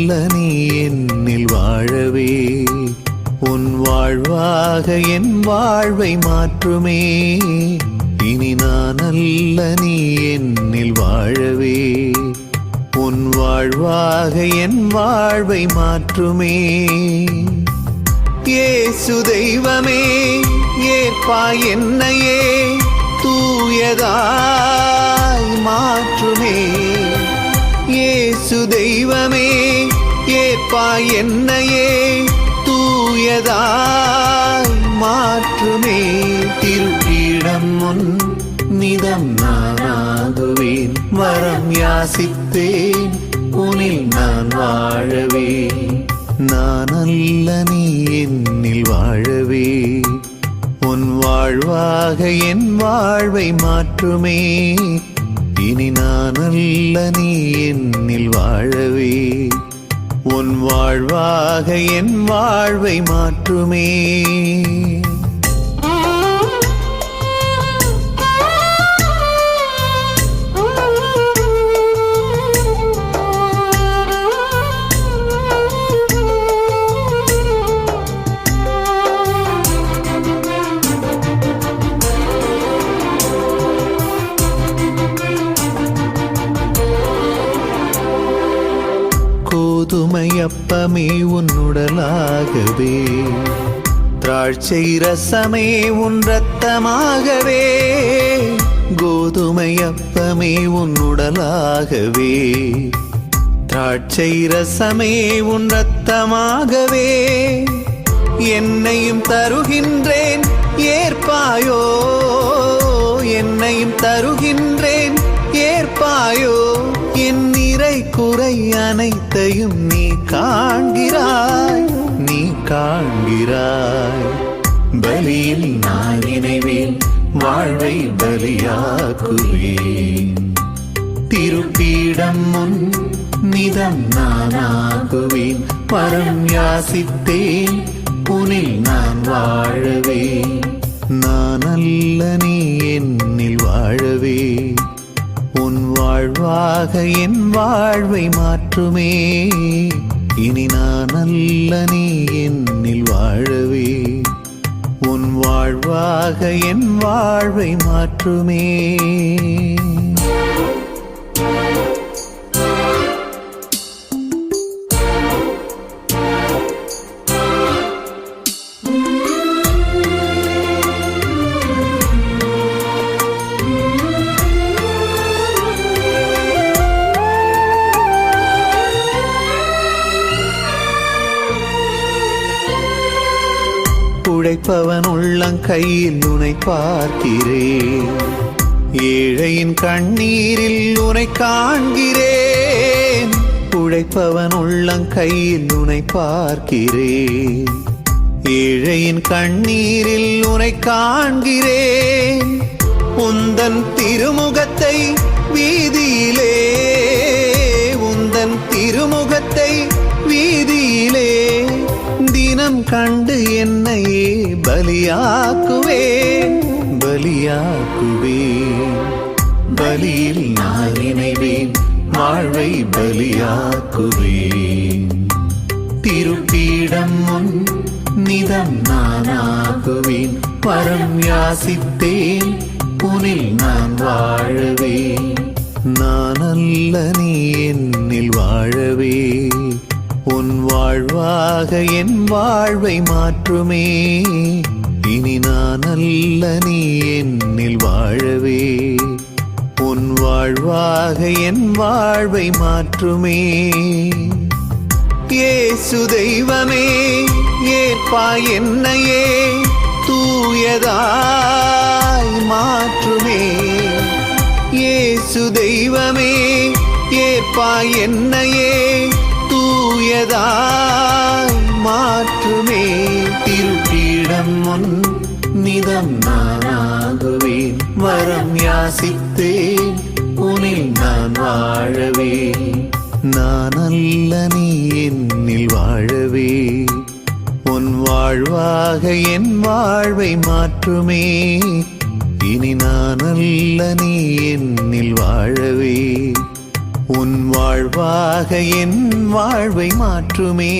மெல்ல நீ என்னில் வாழவே. உன் வாழ்வாக என் வாழ்வை மாற்றுமே. இனி நான் அல்ல நீ என்னில் வாழவே. உன் வாழ்வாக என் வாழ்வை மாற்றுமே. ஏசு தெய்வமே ஏற்பா என்னையே தூயதாய் மா ஏற்பாய் என்னையே தூயதாய் மாற்றுமே. திருப்பீடம் முன் நிதம் நானாகுவேன். வரம் யாசித்தேன் உனில் நான் வாழவே நான் அல்ல நீ என்னில் வாழவே. உன் வாழ்வாக என் வாழ்வை மாற்றுமே. இனி நான் அல்ல நீ என்னில் வாழவே. உன் வாழ்வாக என் வாழ்வை மாற்றுமே. கோதுமையப்பமே உன்னுடலாகவே. திராட்சை ரசமே உன் ரத்தமாகவே கோதுமையப்பமே உன்னுடலாகவே. திராட்சை ரசமே உன் ரத்தமாகவே என்னையும் தருகின்றேன் ஏற்பாயோ. என்னையும் தருகின்றேன் ஏற்பாயோ. என் நிறை குறை அனைத்தையும் நீ காண்கிறாய் நீ காண்கிறாய். பலியில் நான் இணைவேன் வாழ்வை பலியாக்குவேன். திருப்பீடம் முன் நிதம் நானாகுவேன் பரம் யாசித்தேன் புனில் நான் வாழவே நான் அல்லனே வாழ்வாக என் வாழ்வை மாற்றுமே. இனி நான் அல்ல நீ என்னில் வாழவே. உன் வாழ்வாக என் வாழ்வை மாற்றுமே. உழைப்பவன் உள்ளங்கையில் உனை பார்க்கிறேன். ஏழையின் கண்ணீரில் உனை காண்கிறேன். உழைப்பவன் உள்ளங்கையில் உனை பார்க்கிறேன். ஏழையின் கண்ணீரில் உனை காண்கிறேன். உந்தன் திருமுகத்தை வீதி தினம் கண்டு என்னையே பலியாக்குவேன் பலியாக்குவேன். பலியில் நான் இணைவேன் வாழ்வை பலியாக்குவேன். திருப்பீடம் முன் நிதம் நானாகுவேன் பரம் யாசித்தேன் புனில் வாழ்வாக என் வாழ்வை மாற்றுமே. இனி நான் அல்ல நீ என்னில் வாழவே. உன் வாழ்வாக என் வாழ்வை மாற்றுமே. இயேசு தெய்வமே ஏற்பா என்னையே தூயதாய் மாற்றுமே. இயேசு தெய்வமே ஏற்பா என்னையே தூயதாய் மாற்றுமே. திருப்பீடம் முன் நிதம் நானாகுவேன். வரம் யாசித்தேன் உனில் நான் வாழவே நான் அல்ல நீ என்னில் வாழவே. உன் வாழ்வாக என் வாழ்வை மாற்றுமே. இனி நான் அல்ல நீ என்னில் வாழவே. உன் வாழ்வாக என் வாழ்வை மாற்றுமே.